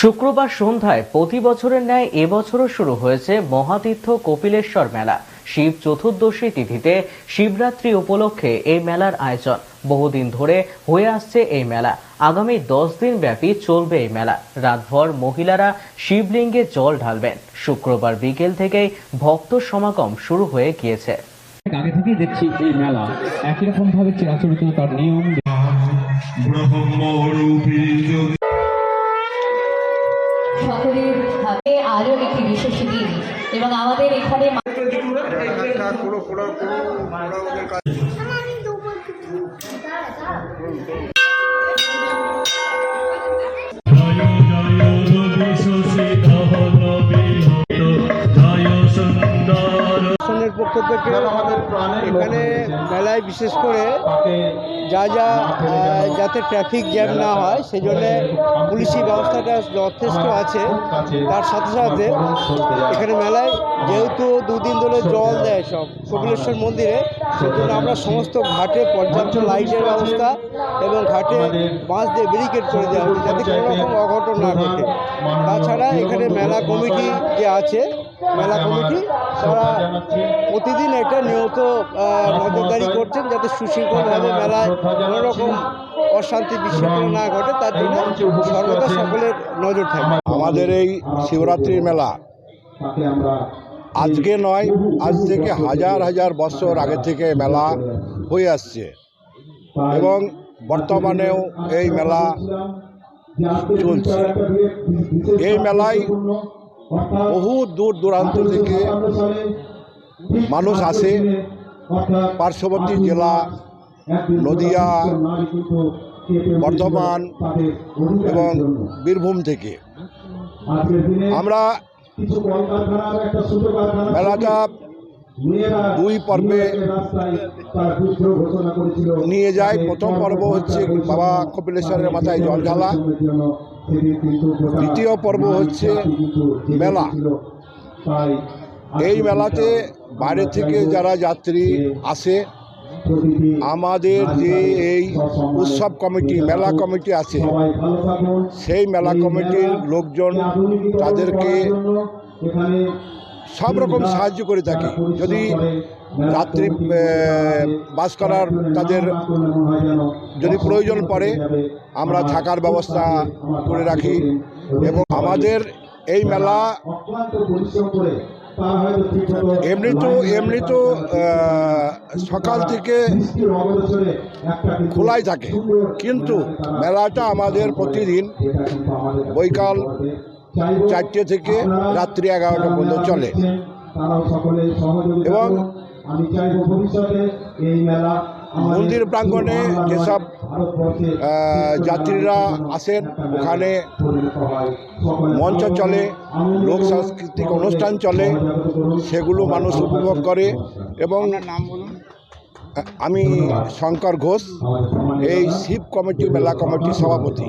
শুক্রবার সন্ধ্যায় প্রতি বছরের ন্যায় এবছরও শুরু হয়েছে মহাতীর্থ কপিলেশ্বর মেলা। শিব চতুর্দশী তিথিতে শিবরাত্রি উপলক্ষে এই মেলার আয়োজন। বহুদিন ধরে হয়ে আসছে এই মেলা। আগামী দশ দিন ব্যাপী চলবে এই মেলা। রাতভর মহিলারা শিবলিঙ্গে জল ঢালবেন। শুক্রবার বিকেল থেকেই ভক্ত সমাগম শুরু হয়ে গিয়েছে। আগে থেকেই দেখছি এই মেলা। একই রকম ভাবে চিরাচরিত তার নিয়ম। সকলের হাতে আরও একটি বিশেষ দিন এবং আমাদের এখানে থেকে এখানে মেলায় বিশেষ করে যা যা যাতে ট্রাফিক জ্যাম না হয় সেই জন্য পুলিশি ব্যবস্থাটা যথেষ্ট আছে। তার সাথে সাথে এখানে মেলায় যেহেতু দুদিন ধরে জল দেয় সব কপিলেশ্বর মন্দিরে সেজন্য আমরা সমস্ত ঘাটে পর্যাপ্ত লাইটের ব্যবস্থা এবং ঘাটে বাঁশ দিয়ে ব্যারিকেড করে দেওয়া হয়েছে যাতে কোনো রকম অঘটন না ঘটে। তাছাড়া এখানে মেলা কমিটি যে আছে মেলা কমিটি তারা প্রতিদিন এটা নিয়মিত আহ, নজরদারি করছেন যাতে সুশৃঙ্খলভাবে মেলায় কোনো রকম অশান্তি বিশৃঙ্খলা না ঘটে তার জন্য সর্বদা সকলের নজর থাকবে আমাদের এই শিবরাত্রির মেলা আজকে নয় আজ থেকে হাজার হাজার বছর আগে থেকে মেলা হয়ে আসছে। এবং বর্তমানেও এই মেলা চলছে। এই মেলায় বহু দূর দূরান্ত থেকে মানুষ আসে। পার্শ্ববর্তী জেলা নদিয়া বর্ধমান এবং বীরভূম থেকে। আমরা মেলাটা দুই পর্বে নিয়ে যায়। প্রথম পর্ব হচ্ছে বাবা কপিলেশ্বরের মাথায় জল ঢালা। দ্বিতীয় পর্ব হচ্ছে মেলা। এই মেলাতে বাইরে থেকে যারা যাত্রী আসে আমাদের যে এই উৎসব কমিটি মেলা কমিটি আছে সেই মেলা কমিটির লোকজন তাদেরকে সব রকম সাহায্য করে থাকি। যদি রাত্রি বাস করার তাদের যদি প্রয়োজন পড়ে আমরা থাকার ব্যবস্থা করে রাখি। এবং আমাদের এই মেলা এমনি তো এমনি তো সকাল থেকে খোলাই থাকে। কিন্তু মেলাটা আমাদের প্রতিদিন বৈকাল চারটে থেকে রাত্রি এগারোটা পর্যন্ত চলে। এবং মন্দির প্রাঙ্গণে যেসব যাত্রীরা আসেন ওখানে মঞ্চ চলে লোক সাংস্কৃতিক অনুষ্ঠান চলে সেগুলো মানুষ উপভোগ করে এবং আমি শঙ্কর ঘোষ এই শিব কমিটি মেলা কমিটির সভাপতি।